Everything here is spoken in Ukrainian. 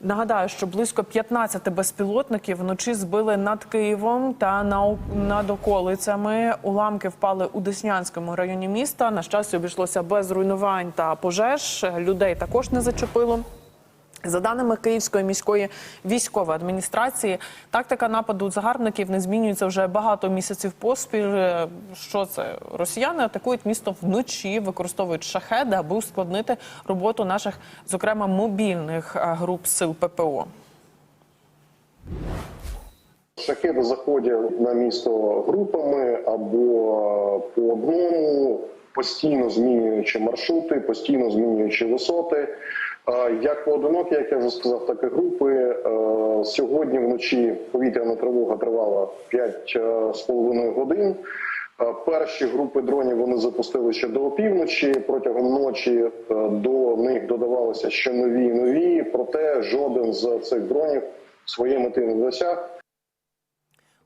Нагадаю, що близько 15 безпілотників вночі збили над Києвом та на над околицями. Уламки впали у Деснянському районі міста. На щастя, обійшлося без руйнувань та пожеж. Людей також не зачепило. За даними Київської міської військової адміністрації, тактика нападу загарбників не змінюється вже багато місяців поспіль. Е, Що це? Росіяни атакують місто вночі, використовують шахеди, аби ускладнити роботу наших, зокрема, мобільних е, груп сил ППО. Шахеди заходять на місто групами або по одному, постійно змінюючи маршрути, постійно змінюючи висоти. Е, Як поодинокі, як я вже сказав, так і групи. Е, Сьогодні вночі повітряна тривога тривала 5,5 годин. Е, Перші групи дронів вони запустили ще до опівночі. Протягом ночі е, до них додавалося ще нові і нові. Проте жоден з цих дронів своєї мети не досяг.